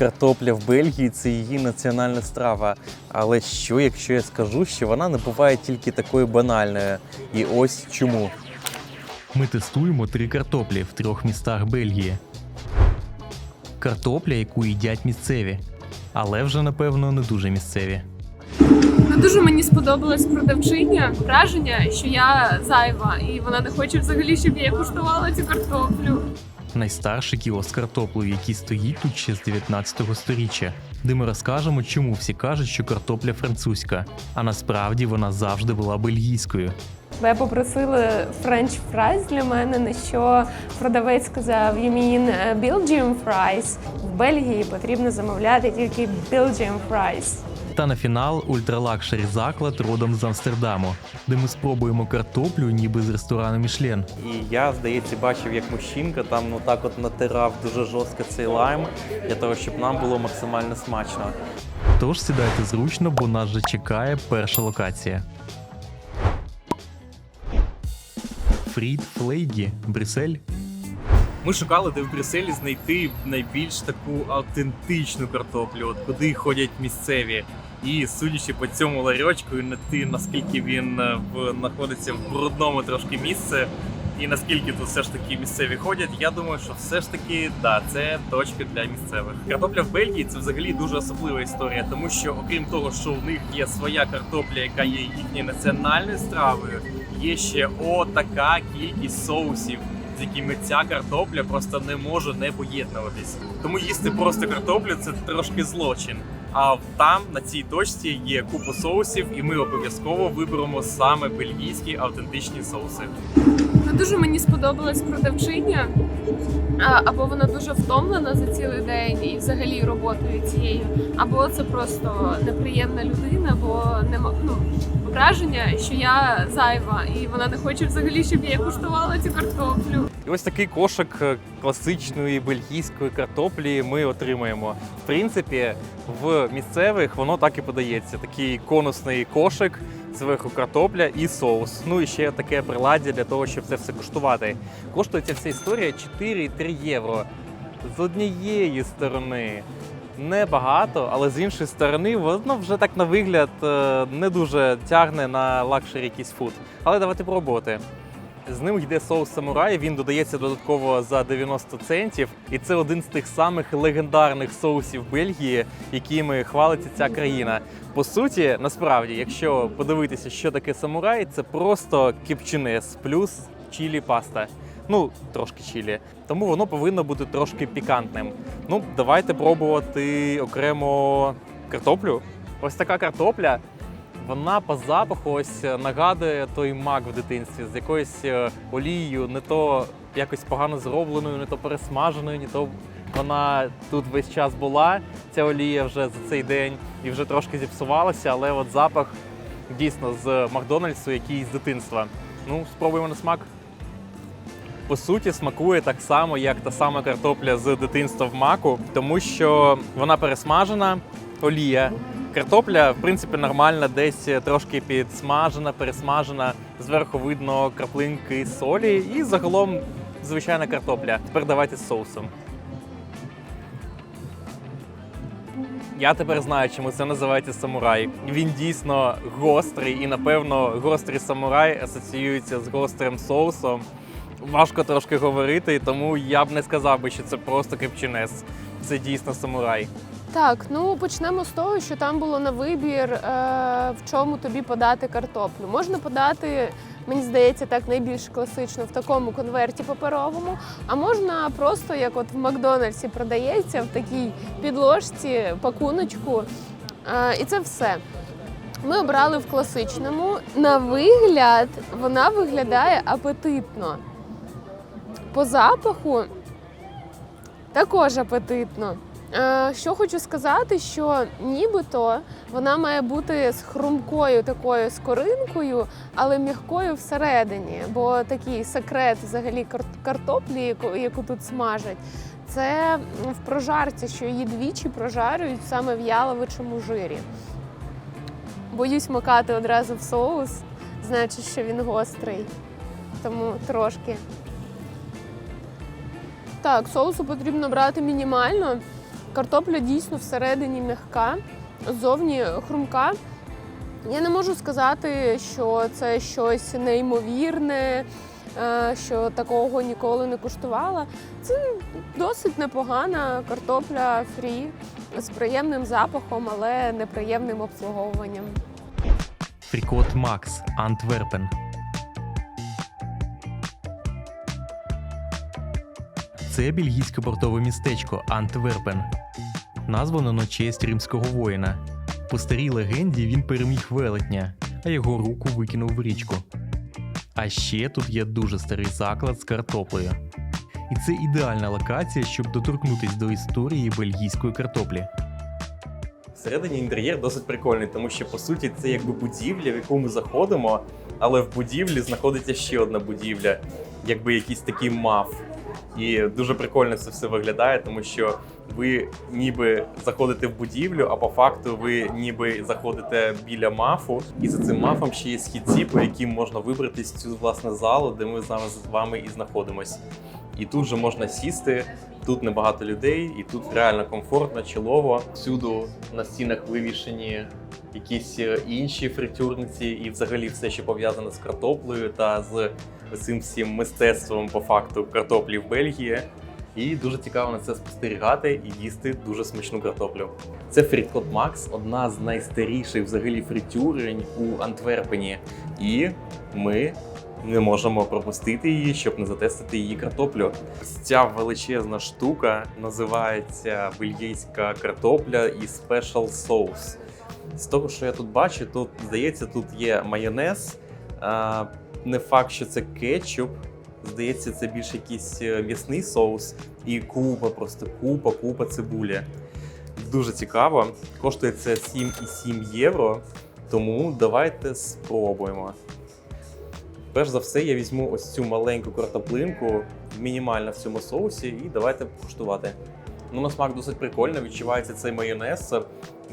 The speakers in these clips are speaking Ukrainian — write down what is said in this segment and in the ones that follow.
картопля в Бельгії це її національна страва. Але що, якщо я скажу, що вона не буває тільки такою банальною? І ось чому. Ми тестуємо три картоплі в трьох містах Бельгії. Картопля, яку їдять місцеві, але вже напевно не дуже місцеві. Не дуже мені сподобалась продавчиня. Враження, що я зайва, і вона не хоче взагалі, щоб я куштувала цю картоплю. Найстарший кіоск картоплею, який стоїть тут ще з 19 століття, де ми розкажемо, чому всі кажуть, що картопля французька, а насправді вона завжди була бельгійською. Я попросила френч фрайс для мене, на що продавець сказав: You mean е, Belgium fries? В Бельгії потрібно замовляти тільки Belgium fries. Та на фінал ультралакшері заклад родом з Амстердаму, де ми спробуємо картоплю ніби з ресторану Мішлен. І я, здається, бачив, як мужчинка там ну так от натирав дуже жорстко цей лайм для того, щоб нам було максимально смачно. Тож сідайте зручно, бо нас же чекає перша локація. Фрід Флейгі, Брюссель. Ми шукали, де в Брюсселі знайти найбільш таку автентичну картоплю, от куди ходять місцеві. І судячи по цьому ларьочку, і на ти, наскільки він е, в, знаходиться в брудному трошки місце, і наскільки тут все ж таки місцеві ходять, я думаю, що все ж таки да, це точка для місцевих. Картопля в Бельгії це взагалі дуже особлива історія, тому що окрім того, що в них є своя картопля, яка є їхньою національною стравою, є ще отака кількість соусів з якими ця картопля просто не може не поєднуватись. Тому їсти просто картоплю це трошки злочин. А там на цій точці є купа соусів, і ми обов'язково виберемо саме бельгійські автентичні соуси. Не дуже мені сподобалась продавчиня. Або вона дуже втомлена за цілий день і взагалі роботою цією, або це просто неприємна людина, бо нема ну, враження, що я зайва, і вона не хоче взагалі, щоб я куштувала цю картоплю. Ось такий кошик е, класичної бельгійської картоплі ми отримаємо. В принципі, в місцевих воно так і подається. Такий конусний кошик, зверху картопля і соус. Ну і ще таке приладдя для того, щоб це все куштувати. Коштує ця вся історія 4,3 євро. З однієї сторони небагато, але з іншої сторони, воно вже так на вигляд е, не дуже тягне на лакшері якийсь фуд. Але давайте пробувати. З ним йде соус самурай. Він додається додатково за 90 центів, і це один з тих самих легендарних соусів Бельгії, якими хвалиться ця країна. По суті, насправді, якщо подивитися, що таке самурай, це просто кіпчунес плюс чілі паста. Ну, трошки чілі. Тому воно повинно бути трошки пікантним. Ну, давайте пробувати окремо картоплю. Ось така картопля. Вона по запаху ось нагадує той мак в дитинстві з якоюсь е, олією, не то якось погано зробленою, не то пересмаженою, не то вона тут весь час була. Ця олія вже за цей день і вже трошки зіпсувалася, але от запах дійсно з Макдональдсу, який з дитинства. Ну, спробуємо на смак. По суті, смакує так само, як та сама картопля з дитинства в маку, тому що вона пересмажена, олія. Картопля, в принципі, нормальна, десь трошки підсмажена, пересмажена. Зверху видно краплинки солі і загалом звичайна картопля. Тепер давайте з соусом. Я тепер знаю, чому це називається самурай. Він дійсно гострий, і напевно гострий самурай асоціюється з гострим соусом. Важко трошки говорити, тому я б не сказав би, що це просто кипчинес. Це дійсно самурай. Так, ну почнемо з того, що там було на вибір, е, в чому тобі подати картоплю. Можна подати, мені здається, так найбільш класично в такому конверті паперовому, а можна просто, як от в Макдональдсі продається, в такій підложці, пакуночку. Е, і це все. Ми обрали в класичному. На вигляд вона виглядає апетитно. По запаху також апетитно. Е, Що хочу сказати, що нібито вона має бути з хрумкою такою скоринкою, але м'якою всередині. Бо такий секрет взагалі картоплі, яку, яку тут смажать, це в прожарці, що її двічі прожарюють саме в яловичому жирі. Боюсь макати одразу в соус, значить, що він гострий. Тому трошки. Так, соусу потрібно брати мінімально. Картопля дійсно всередині м'яка, ззовні хрумка. Я не можу сказати, що це щось неймовірне, е, що такого ніколи не куштувала. Це досить непогана картопля фрі з приємним запахом, але неприємним обслуговуванням. Фрікот Макс Антверпен. Це бельгійське портове містечко Антверпен. Названо на честь римського воїна. По старій легенді він переміг велетня, а його руку викинув в річку. А ще тут є дуже старий заклад з картоплею. І це ідеальна локація, щоб доторкнутись до історії бельгійської картоплі. Всередині інтер'єр досить прикольний, тому що по суті це якби будівля, в яку ми заходимо, але в будівлі знаходиться ще одна будівля, якби якийсь такий маф. І дуже прикольно це все виглядає, тому що ви ніби заходите в будівлю, а по факту ви ніби заходите біля мафу, і за цим мафом ще є східці, по яким можна вибратись в цю власне залу, де ми з вами і знаходимось. І тут же можна сісти, тут небагато людей, і тут реально комфортно, чолово. Всюду на стінах вивішені якісь е, інші фритюрниці, і взагалі все, що пов'язане з картоплею та з цим всім мистецтвом по факту картоплі в Бельгії. І дуже цікаво на це спостерігати і їсти дуже смачну картоплю. Це Фріткот Макс, одна з найстаріших взагалі фритюрень у Антверпені. І ми не можемо пропустити її, щоб не затестити її картоплю. Ця величезна штука називається бельгійська картопля і спешл соус. З того, що я тут бачу, тут здається, тут є майонез. А, не факт, що це кетчуп. Здається, це більше якийсь е, м'ясний соус і купа, просто купа, купа цибулі. Дуже цікаво. Коштує це 7,7 євро. Тому давайте спробуємо. Перш за все, я візьму ось цю маленьку картоплинку, мінімально в цьому соусі, і давайте куштувати. Ну, на смак досить прикольно, відчувається цей майонез.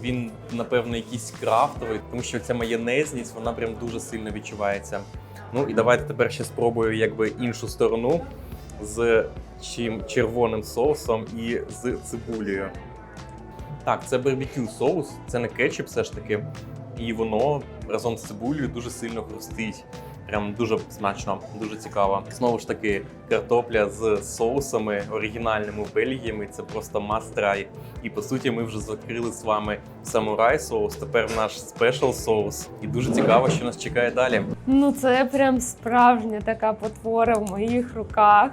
Він, напевно, якийсь крафтовий, тому що ця майонезність, вона прям дуже сильно відчувається. Ну і давайте тепер ще спробую якби іншу сторону з чим червоним соусом і з цибулею. Так, це барбекю соус, це не кетчуп все ж таки. І воно разом з цибулею дуже сильно хрустить. Прям дуже смачно, дуже цікаво. Знову ж таки, картопля з соусами оригінальними Бельгіями. Це просто мастрай. І по суті, ми вже закрили з вами самурай соус. Тепер наш спешл соус. І дуже цікаво, що нас чекає далі. Ну, це прям справжня така потвора в моїх руках.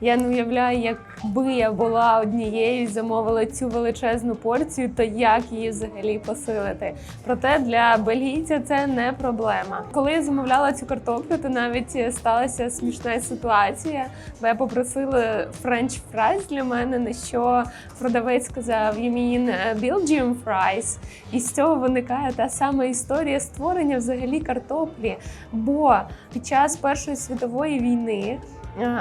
Я не уявляю, якби я була однією і замовила цю величезну порцію, то як її взагалі посилити. Проте для бельгійця це не проблема. Коли я замовляла цю картоплю, то навіть сталася смішна ситуація, бо я попросила френч фрайс для мене, на що продавець сказав «You mean uh, Belgium fries?» І з цього виникає та сама історія створення взагалі картоплі. Бо під час Першої світової війни е,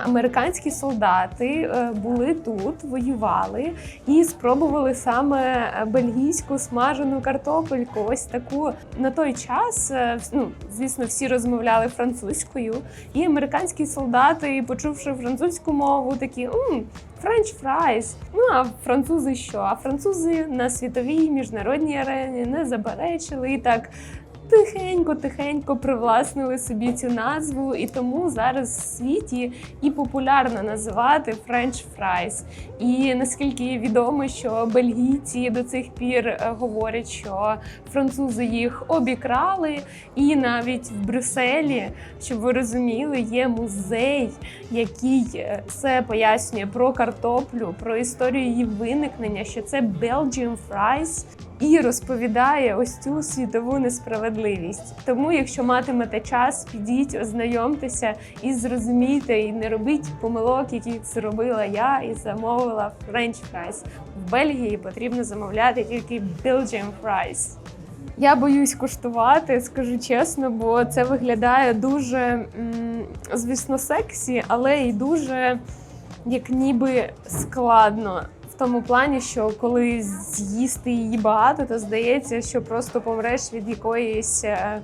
американські солдати е, були тут, воювали і спробували саме е, бельгійську смажену картопельку. Ось таку на той час, е, ну звісно, всі розмовляли французькою, і американські солдати, почувши французьку мову, такі «М, Френч фрайс. Ну а французи що? А французи на світовій міжнародній арені не заперечили і так. Тихенько-тихенько привласнили собі цю назву, і тому зараз в світі і популярно називати френч фрайс. І наскільки відомо, що бельгійці до цих пір е, говорять, що французи їх обікрали, і навіть в Брюсселі, щоб ви розуміли, є музей, який е, все пояснює про картоплю, про історію її виникнення, що це Belgium fries, і розповідає ось цю світову несправедливість. Тому, якщо матимете час, підіть, ознайомтеся і зрозумійте, і не робіть помилок, які зробила я, і замовила French fries. В Бельгії потрібно замовляти тільки Belgium fries. Я боюсь куштувати, скажу чесно, бо це виглядає дуже, звісно, сексі, але і дуже як ніби складно. Тому плані, що коли з'їсти її багато, то здається, що просто помреш від якоїсь е,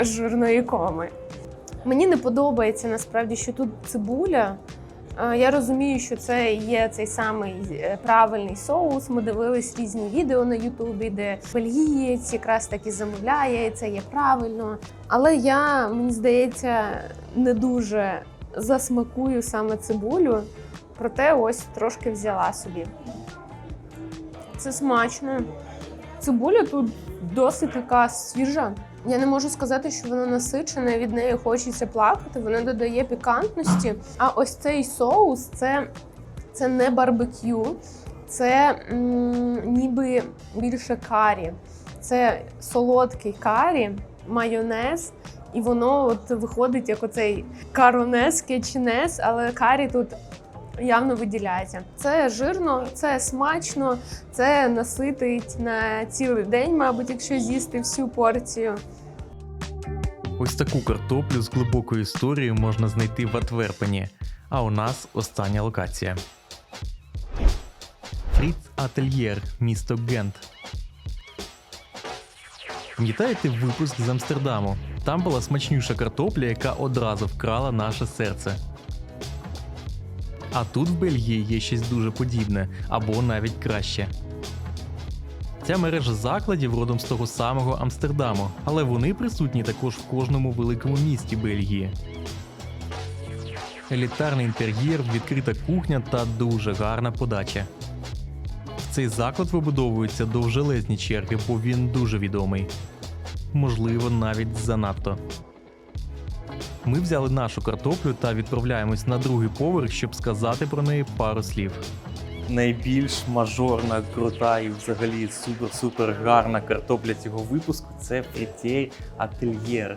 жирної коми. Мені не подобається насправді, що тут цибуля Е, Я розумію, що це є цей самий е, правильний соус. Ми дивились різні відео на Ютубі, де бельгієць якраз таки замовляє, це є правильно. Але я, мені здається, не дуже засмакую саме цибулю, проте ось трошки взяла собі. Це смачно. Цибуля тут досить така свіжа. Я не можу сказати, що вона насичена, від неї хочеться плакати, вона додає пікантності. А ось цей соус це, це не барбекю, це м, ніби більше карі. Це солодкий карі, майонез, і воно от виходить як оцей каронез, кетчінез, але карі тут явно виділяється. Це жирно, це смачно, це наситить на цілий день, мабуть, якщо з'їсти всю порцію. Ось таку картоплю з глибокою історією можна знайти в Антверпені. А у нас остання локація. Фріц Ательєр, місто Гент. Пам'ятаєте випуск з Амстердаму? Там була смачнюша картопля, яка одразу вкрала наше серце. А тут в Бельгії є щось дуже подібне, або навіть краще. Ця мережа закладів родом з того самого Амстердаму, але вони присутні також в кожному великому місті Бельгії. Елітарний інтер'єр, відкрита кухня та дуже гарна подача. В цей заклад вибудовуються довжелезні черги, бо він дуже відомий. Можливо, навіть занадто. Ми взяли нашу картоплю та відправляємось на другий поверх, щоб сказати про неї пару слів. найбільш мажорна, крута і взагалі супер-супер гарна картопля цього випуску це фрітєр Ательєр.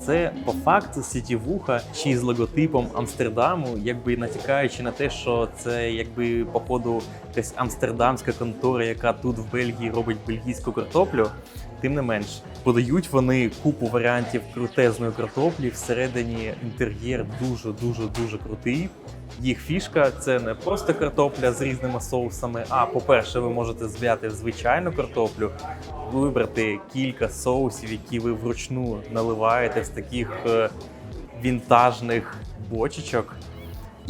Це по факту сітівуха й з логотипом Амстердаму, якби натякаючи на те, що це якби походу якась амстердамська контора, яка тут в Бельгії робить бельгійську картоплю. Тим не менш, подають вони купу варіантів крутезної картоплі. Всередині інтер'єр дуже дуже дуже крутий. Їх фішка це не просто картопля з різними соусами. А по-перше, ви можете взяти звичайну картоплю, вибрати кілька соусів, які ви вручну наливаєте з таких е, вінтажних бочечок.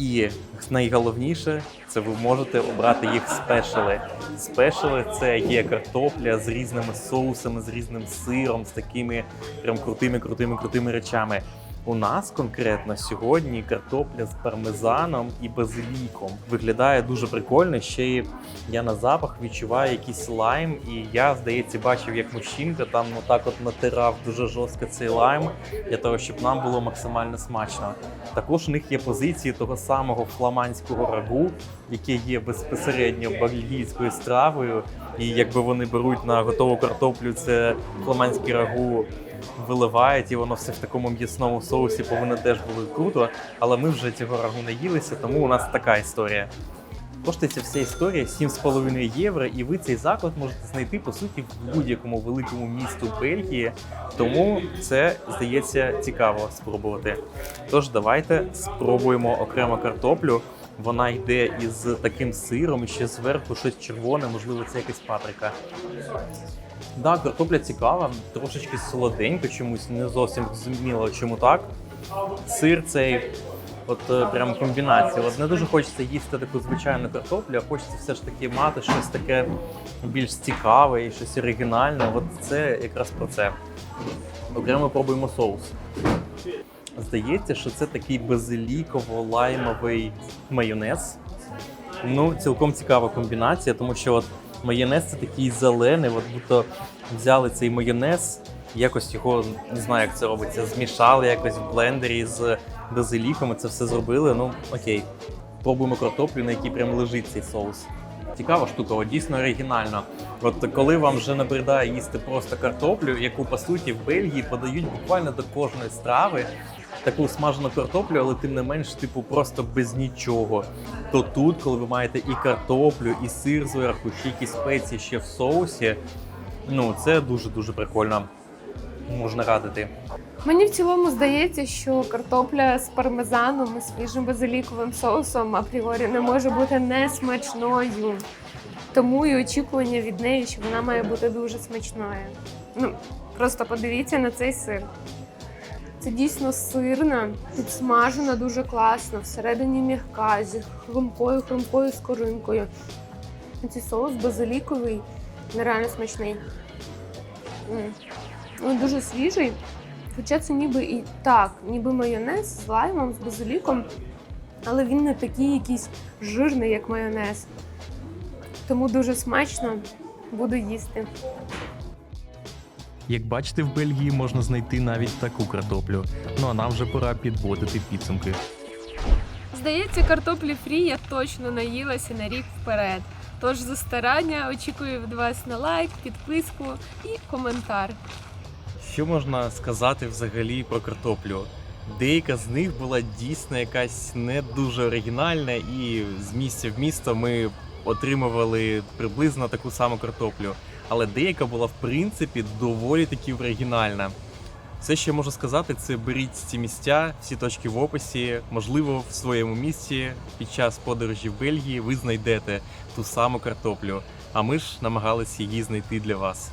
І найголовніше, це ви можете обрати їх спешали. Спешали це є картопля з різними соусами, з різним сиром, з такими прям крутими, крутими, крутими речами. У нас конкретно сьогодні картопля з пармезаном і базиліком. Виглядає дуже прикольно. Ще й я на запах відчуваю якийсь лайм, і я, здається, бачив, як мужчинка там отак от натирав дуже жорстко цей лайм для того, щоб нам було максимально смачно. Також у них є позиції того самого фламандського рагу, яке є безпосередньо бельгійською стравою. І якби вони беруть на готову картоплю, це фламандський рагу виливають, і воно все в такому м'ясному соусі повинно теж було круто. Але ми вже цього рагу не їлися, тому у нас така історія. Коштує ця вся історія 7,5 євро, і ви цей заклад можете знайти по суті в будь-якому великому місту Бельгії. Тому це здається цікаво спробувати. Тож давайте спробуємо окремо картоплю. Вона йде із таким сиром, і ще зверху щось червоне, можливо, це якась паприка. Да, картопля цікава, трошечки солоденько чомусь, не зовсім зрозуміло, чому так. Сир цей, от е, прям комбінація. От не дуже хочеться їсти таку звичайну картоплю, а хочеться все ж таки мати щось таке більш цікаве і щось оригінальне. От це якраз про це. Окремо пробуємо соус. Здається, що це такий базиліково-лаймовий майонез. Ну, цілком цікава комбінація, тому що от майонез це такий зелений, от будто взяли цей майонез, якось його не знаю, як це робиться, змішали якось в блендері з базиліком, це все зробили. Ну окей, пробуємо картоплю, на якій прям лежить цей соус. Цікава штука, от дійсно оригінально. От коли вам вже набридає їсти просто картоплю, яку по суті в Бельгії подають буквально до кожної страви. Таку смажену картоплю, але тим не менш, типу, просто без нічого. То тут, коли ви маєте і картоплю, і сир зверху, ще якісь спеції ще в соусі, ну це дуже дуже прикольно. Можна радити. Мені в цілому здається, що картопля з пармезаном і свіжим базиліковим соусом апріорі не може бути несмачною. Тому і очікування від неї, що вона має бути дуже смачною. Ну, просто подивіться на цей сир. Це дійсно сирна, підсмажена дуже класно, всередині м'яка, зі хрумкою, хрумкою скоринкою. Цей соус базиліковий, нереально смачний. Він дуже свіжий, хоча це ніби і так, ніби майонез з лаймом, з базиліком, але він не такий якийсь жирний, як майонез. Тому дуже смачно буду їсти. Як бачите, в Бельгії можна знайти навіть таку картоплю. Ну а нам вже пора підводити підсумки. Здається, картоплі фрі я точно наїлася на рік вперед. Тож за старання очікую від вас на лайк, підписку і коментар. Що можна сказати взагалі про картоплю? Деяка з них була дійсно якась не дуже оригінальна, і з місця в місто ми отримували приблизно таку саму картоплю. Але деяка була в принципі доволі таки оригінальна. Все, що я можу сказати, це беріть ці місця, всі точки в описі. Можливо, в своєму місці під час подорожі в Бельгії ви знайдете ту саму картоплю. А ми ж намагалися її знайти для вас.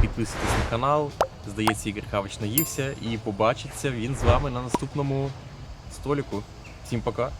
Підписуйтесь на канал. Здається, Ігор Хавич наївся і побачиться він з вами на наступному століку. Всім пока!